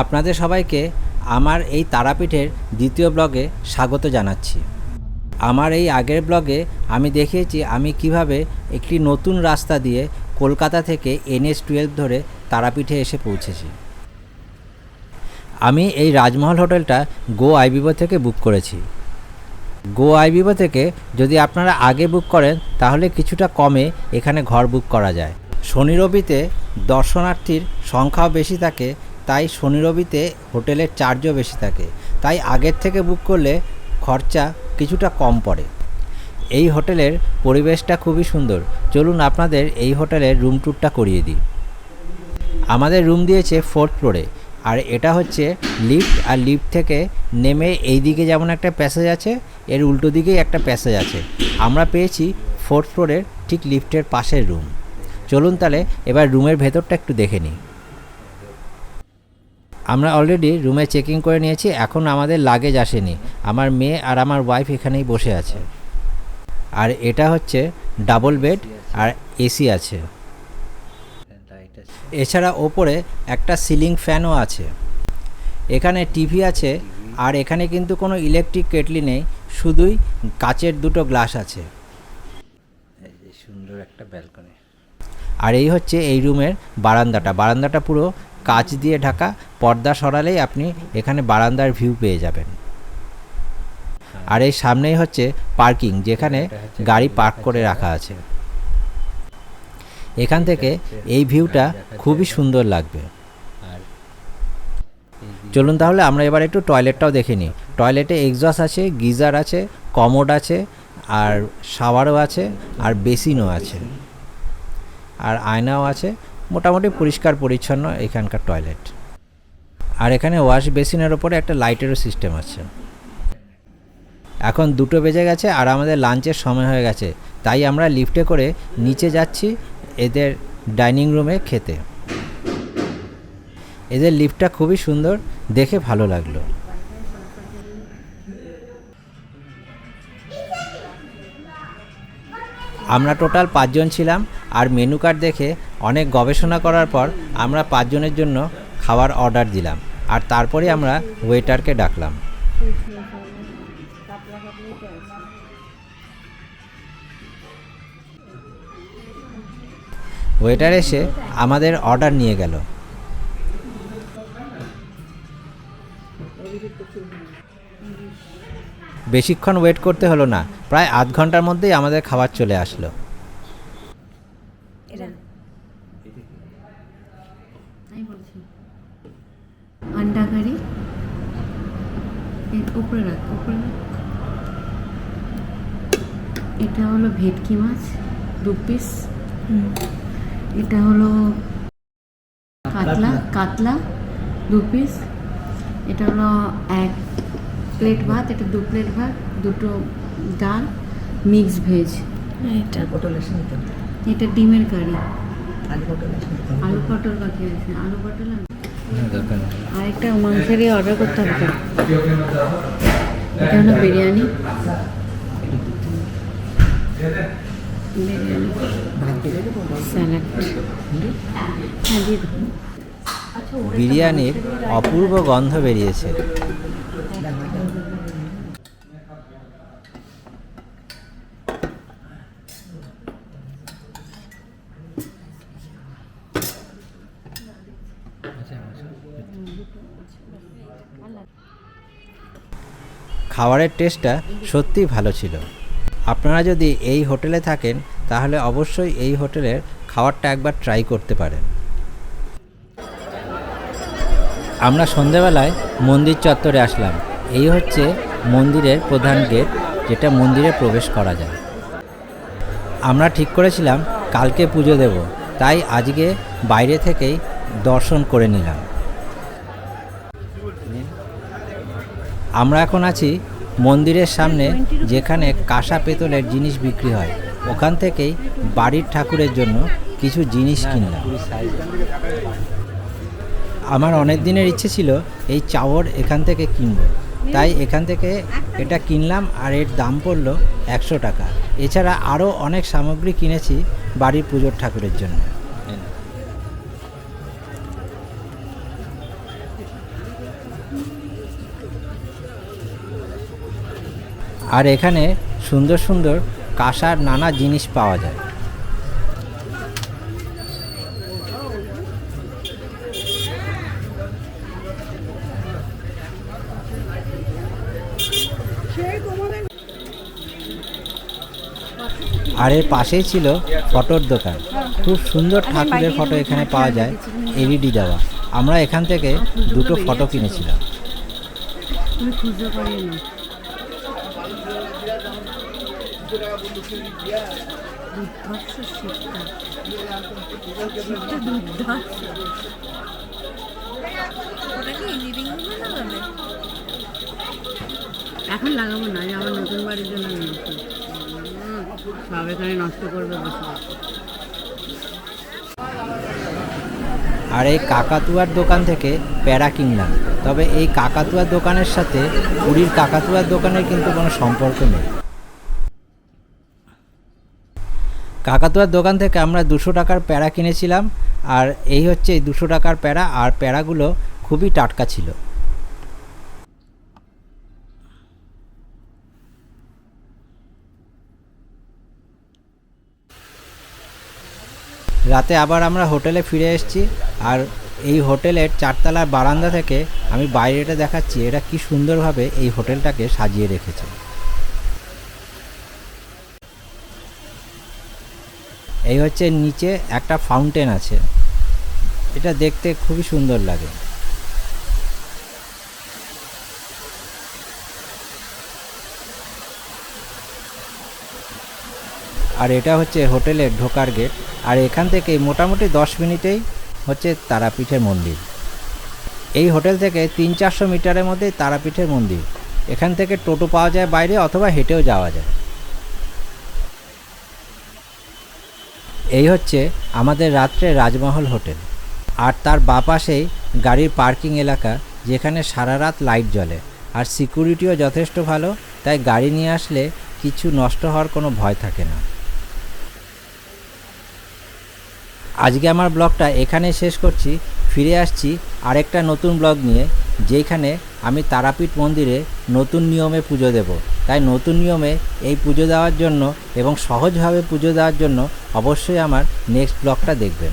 আপনাদের সবাইকে আমার এই তারাপীঠের দ্বিতীয় ব্লগে স্বাগত জানাচ্ছি। আমার এই আগের ব্লগে আমি দেখিয়েছি আমি কীভাবে একটি নতুন রাস্তা দিয়ে কলকাতা থেকে এনএস টুয়েলভ ধরে তারাপীঠে এসে পৌঁছেছি। আমি এই রাজমহল হোটেলটা গো আইবিবো থেকে বুক করেছি। গো আইবিবো থেকে যদি আপনারা আগে বুক করেন, তাহলে কিছুটা কমে এখানে ঘর বুক করা যায়। শনি রবিতে দর্শনার্থীর সংখ্যাও বেশি থাকে, তাই শনি রবিতে হোটেলের চার্জও বেশি থাকে। তাই আগের থেকে বুক করলে খরচা কিছুটা কম পড়ে। এই হোটেলের পরিবেশটা খুবই সুন্দর। চলুন আপনাদের এই হোটেলের রুম ট্যুরটা করিয়ে দিই। আমাদের রুম দিয়েছে ফোর্থ ফ্লোরে, আর এটা হচ্ছে লিফট, আর লিফট থেকে নেমে এই দিকে যেমন একটা প্যাসেজ আছে, এর উল্টো দিকেই একটা প্যাসেজ আছে। আমরা পেয়েছি ফোর্থ ফ্লোরের ঠিক লিফটের পাশের রুম। চলুন তাহলে এবার রুমের ভেতরটা একটু দেখে নিই। আমরা অলরেডি রুমে চেকিং করে নিয়েছি, এখন আমাদের লাগেজ আসেনি। আমার মেয়ে আর আমার ওয়াইফ এখানেই বসে আছে। আর এটা হচ্ছে ডাবল বেড আর এসি আছে। এছাড়া ওপরে একটা সিলিং ফ্যানও আছে। এখানে টিভি আছে আর এখানে কিন্তু কোনো ইলেকট্রিক কেটলি নেই, শুধুই কাচের দুটো গ্লাস আছে। সুন্দর একটা ব্যালকনি আর এই হচ্ছে এই রুমের বারান্দাটা। বারান্দাটা পুরো কাচ দিয়ে ঢাকা পর্দা সরালেই আপনি এখানে বারান্দার ভিউ পেয়ে যাবেন। আর এই সামনেই হচ্ছে পার্কিং যেখানে গাড়ি পার্ক করে রাখা আছে। এখান থেকে এই ভিউটা খুবই সুন্দর লাগবে। চলুন তাহলে আমরা এবার একটু টয়লেটটাও দেখে নিই। টয়লেটে এক্সস্ট আছে গিজার আছে কমোড আছে আর শাওয়ারও আছে আর বেসিনও আছে। আর আয়নাও আছে, মোটামুটি পরিষ্কার পরিচ্ছন্ন এখানকার টয়লেট। আর এখানে ওয়াশ বেসিনের ওপরে একটা লাইটেরও সিস্টেম আছে। এখন দুটো বেজে গেছে আর আমাদের লাঞ্চের সময় হয়ে গেছে, তাই আমরা লিফটে করে নিচে যাচ্ছি এদের ডাইনিং রুমে খেতে। এদের লিফটটা খুবই সুন্দর, দেখে ভালো লাগল। আমরা টোটাল পাঁচজন ছিলাম আর মেনু কার্ড দেখে অনেক গবেষণা করার পর আমরা পাঁচজনের জন্য খাবার অর্ডার দিলাম। আর তারপরে আমরা ওয়েটারকে ডাকলাম। ওয়েটার এসে আমাদের অর্ডার নিয়ে গেল। বেশিক্ষণ ওয়েট করতে হলো না। প্রায় আধ ঘণ্টার মধ্যেই আমাদের খাবার চলে আসলো এটা আমি বলছি কারি এর উপরে রাখ উপরে রাখ। এটা হলো ভেটকি মাছ দু পিস এটা হলো কাতলা কাতলা। দু পিস এটা হলো এক প্লেট ভাত এটা দু প্লেট ভাত দুটো ডাল মিক্স ভেজ এটা পটলের সাথে এটা ডিমের কারি। আলু পটলের সাথে আলু পটল বাকি আছে। আলু পটল আর- আরেকটা মাংসেরই অর্ডার করতে হবে। এটা হলো বিরিয়ানি। বিরিয়ানি হ্যাঁ বিরিয়ানির অপূর্ব গন্ধ বেরিয়েছে। খাবারের টেস্টটা সত্যিই ভালো ছিল। আপনারা যদি এই হোটেলে থাকেন, তাহলে অবশ্যই এই হোটেলের খাবারটা একবার ট্রাই করতে পারেন। আমরা সন্ধেবেলায় মন্দির চত্বরে আসলাম। এই হচ্ছে মন্দিরের প্রধান গেট, যেটা মন্দিরে প্রবেশ করা যায়। আমরা ঠিক করেছিলাম, কালকে পুজো দেব। তাই আজকে বাইরে থেকেই দর্শন করে নিলাম। আমরা এখন আছি মন্দিরের সামনে যেখানে কাঁসা পেতলের জিনিস বিক্রি হয়। ওখান থেকেই বাড়ির ঠাকুরের জন্য কিছু জিনিস কিনলাম। আমার অনেক দিনের ইচ্ছে ছিল এই চাওর এখান থেকে কিনব। তাই এখান থেকে এটা কিনলাম আর এর দাম পড়ল একশো টাকা। এছাড়া আরও অনেক সামগ্রী কিনেছি বাড়ির পুজোর ঠাকুরের জন্য। আর এখানে সুন্দর সুন্দর কাঁসার নানা জিনিস পাওয়া যায়। আর এর পাশেই ছিল ফটোর দোকান। খুব সুন্দর ঠাকুরের ফটো এখানে পাওয়া যায় এলইডি দেওয়া। আমরা এখান থেকে দুটো ফটো কিনেছিলাম। শীতটা দুর্ধর্ষ এখন লাগাবো না আমার নতুন বাড়ির জন্য সব এখানে নষ্ট করবে বসে বসে। আর এই কাকাতুয়ার দোকান থেকে প্যারা কিনলাম। তবে এই কাকাতুয়ার দোকানের সাথে পুরীর কাকাতুয়ার দোকানের কিন্তু কোনো সম্পর্ক নেই। কাকাতুয়ার দোকান থেকে আমরা দুশো টাকার প্যারা কিনেছিলাম, আর এই হচ্ছে এই দুশো টাকার প্যারা আর প্যারাগুলো খুবই টাটকা ছিল। রাতে আবার আমরা হোটেলে ফিরে এসেছি আর এই হোটেলের চারতলার বারান্দা থেকে আমি বাইরেটা দেখাচ্ছি এটা কি সুন্দরভাবে এই হোটেলটাকে সাজিয়ে রেখেছে। এই হচ্ছে নিচে একটা ফাউন্টেন আছে। এটা দেখতে খুবই সুন্দর লাগে। আর এটা হচ্ছে হোটেলের ঢোকার গেট। আর এখান থেকে মোটামুটি দশ মিনিটেই হচ্ছে তারাপীঠের মন্দির। এই হোটেল থেকে তিন চারশো মিটারের মধ্যেই তারাপীঠের মন্দির। এখান থেকে টোটো পাওয়া যায় বাইরে অথবা হেঁটেও যাওয়া যায়। এই হচ্ছে আমাদের রাত্রে রাজমহল হোটেল। আর তার বাঁ পাশেই গাড়ির পার্কিং এলাকা, যেখানে সারা রাত লাইট জ্বলে। আর সিকিউরিটিও যথেষ্ট ভালো, তাই গাড়ি নিয়ে আসলে কিছু নষ্ট হওয়ার কোনো ভয় থাকে না। আজকে আমার ব্লগটা এখানে শেষ করছি। ফিরে আসছি আরেকটা নতুন ব্লগ নিয়ে, যেখানে আমি তারাপীঠ মন্দিরে নতুন নিয়মে পুজো দেব। তাই নতুন নিয়মে এই পুজো দেওয়ার জন্য এবং সহজভাবে পুজো দেওয়ার জন্য অবশ্যই আমার নেক্সট ব্লগটা দেখবেন।